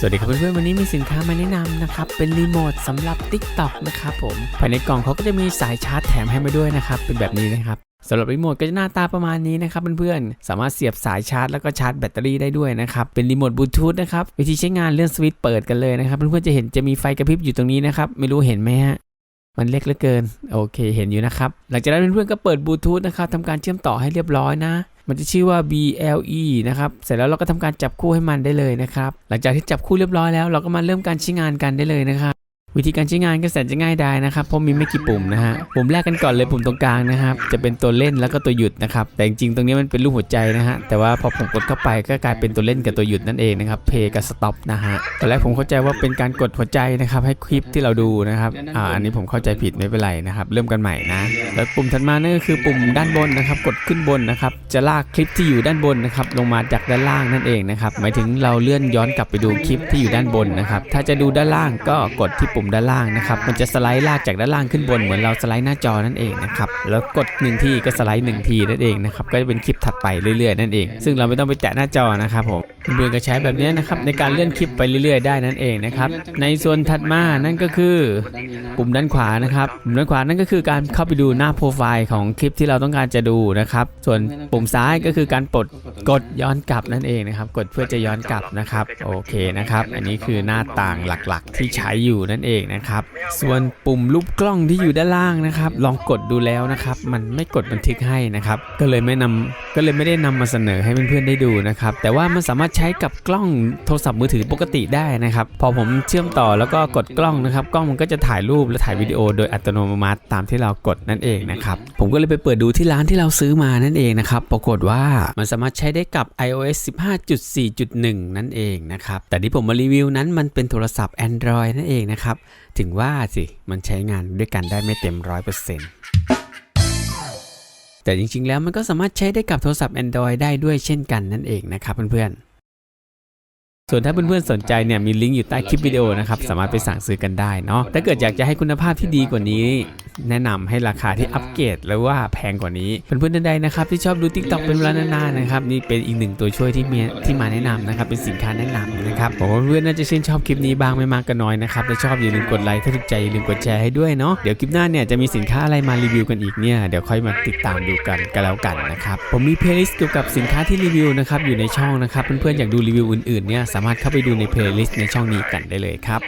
สวัสดีครับเพื่อนๆวันนี้มีสินค้ามาแนะนำนะครับ เป็นรีโมทสำหรับ TikTok นะครับผมภายในกล่องเขาก็จะมีสายชาร์จแถมให้มาด้วยนะครับ เป็นแบบนี้นะครับสำหรับรีโมทก็จะหน้าตาประมาณนี้นะครับเพื่อนๆ สามารถเสียบสายชาร์จแล้วก็ชาร์จแบตเตอรี่ได้ด้วยนะครับ เป็นรีโมทบลูทูธนะครับ วิธีใช้งานเลื่อนสวิตช์เปิดกันเลยนะครับ เพื่อนๆจะเห็นจะมีไฟกระพริบอยู่ตรงนี้นะครับ ไม่รู้เห็นไหมฮะ มันเล็กเหลือเกิน โอเค เห็นอยู่นะครับ หลังจากนั้นเพื่อนๆก็เปิดบลูทูธนะครับทำการเชื่อมต่อให้เรียบร้อยนะ มันจะชื่อว่า BLE นะครับ เสร็จแล้วเราก็ทำการจับคู่ให้มันได้เลยนะครับ หลังจากที่จับคู่เรียบร้อยแล้ว เราก็มาเริ่มการใช้งานกันได้เลยนะครับ วิธีการใช้งานก็แสนจะง่ายดายนะครับเพราะมีไม่กี่ปุ่มนะฮะปุ่มแรกกันก่อนเลยปุ่มตรงกลางนะครับจะเป็นตัวเล่นแล้วก็ตัวหยุดนะครับแต่จริงๆตรงนี้มันเป็นรูปหัวใจนะฮะแต่ว่าพอผมกดเข้าไปก็กลายเป็นตัวเล่นกับตัวหยุดนั่นเองนะครับเพย์กับสต็อปนะฮะตอนแรกผมเข้าใจว่าเป็นการกดหัวใจนะครับให้คลิปที่เราดูนะครับอ่าอันนี้ผมเข้าใจผิดไม่เป็นไรนะครับเริ่มกันใหม่นะแล้วปุ่มถัดมานั่นก็คือปุ่มด้านบนนะครับกดขึ้นบนนะครับจะลากคลิปที่อยู่ด้านบนนะครับลงมาจากด้านล่างนั่นเองนะครับหมายถึงเราเลื่อนย้อนกลับไปดูคลิปที่อยู่ด้านบนนะครับถ้าจะดูด้านล่างก็กดที่ปุ่มด้านล่างนะครับมันจะสไลด์ลากจากด้านล่างขึ้นบนเหมือนเราสไลด์หน้าจอนั่นเองนะครับแล้วกดหนึ่งทีก็สไลด์หนึ่งทีนั่นเองนะครับก็จะเป็นคลิปถัดไปเรื่อยๆนั่นเอง ซึ่งเราไม่ต้องไปแตะหน้าจอนะครับผม เพื่อนก็ใช้แบบนี้นะครับในการเลื่อนคลิปไปเรื่อยๆได้นั่นเองนะครับ ในส่วนถัดมานั่นก็คือปุ่มด้านขวานะครับปุ่มด้านขวานั่นก็คือการเข้าไปดูหน้าโปรไฟล์ของคลิปที่เราต้องการจะดูนะครับ ส่วนปุ่มซ้ายก็คือการปลดกดย้อนกลับนั่นเองนะครับ กดเพื่อจะย้อนกลับนะครับโอเคนะครับ อันนี้คือหน้าต่างหลักๆ ที่ใช้อยู่นั่นเองนะครับ ส่วนปุ่มรูปกล้องที่อยู่ด้านล่างนะครับ ลองกดดูแล้วนะครับ มันไม่กดบันทึกให้นะครับ ก็เลยไม่นำก็เลยไม่ได้นำมาเสนอให้เพื่อนๆได้ดูนะครับ แต่ว่ามันสามารถใช้กับกล้องโทรศัพท์มือถือปกติได้นะครับ พอผมเชื่อมต่อแล้วก็กดกล้องนะครับ กล้องมันก็จะถ่ายรูปและถ่ายวิดีโอโดยอัตโนมัติตามที่เรากดนั่นเองนะครับ ผมก็เลยไปเปิดดูที่ร้านที่เราซื้อมานั่นเองนะครับ ปรากฏว่ามันสามารถใช้ได้กับ iOS 15.4.1 นั่นเองนะครับ แต่ที่ผมมารีวิวนั้นมันเป็นโทรศัพท์ Android นั่นเองนะครับ ถึงว่าสิ มันใช้งานด้วยกันได้ไม่เต็ม 100%แต่จริงๆ แล้วมันก็สามารถใช้ได้กับโทรศัพท์ Android ได้ด้วยเช่นกันนั่นเองนะครับเพื่อนๆ ส่วนถ้าเพื่อนๆสนใจเนี่ยมีลิงก์อยู่ใต้คลิปวิดีโอนะครับสามารถไปสั่งซื้อกันได้เนาะถ้าเกิดอยากจะให้คุณภาพที่ดีกว่านี้ แนะนำให้ราคาที่อัปเกรดหรือว่าแพงกว่านี้เพื่อนๆท่านใดนะครับที่ชอบดู TikTok เป็นเวลานานๆนะครับนี่เป็นอีกหนึ่งตัวช่วยที่มีที่มาแนะนำนะครับเป็นสินค้าแนะนำนะครับผมว่าเพื่อนน่าจะชื่นชอบคลิปนี้บ้างไม่มากก็น้อยนะครับถ้าชอบอย่าลืมกดไลค์ถ้าถูกใจอย่าลืมกดแชร์ให้ด้วยเนาะเดี๋ยวคลิปหน้าเนี่ยจะมีสินค้าอะไรมารีวิวกันอีกเนี่ยเดี๋ยวค่อยมาติดตามดูกันกันแล้วกันนะครับผมมีเพลย์ลิสต์เกี่ยวกับสินค้าที่รีวิวนะครับอยู่ในช่องนะครับเพื่อนๆอยากดูรีวิวอื่นๆเนี่ยสามารถเข้าไปดูในเพลย์ลิสต์ในช่องนี้กันได้เลยครับ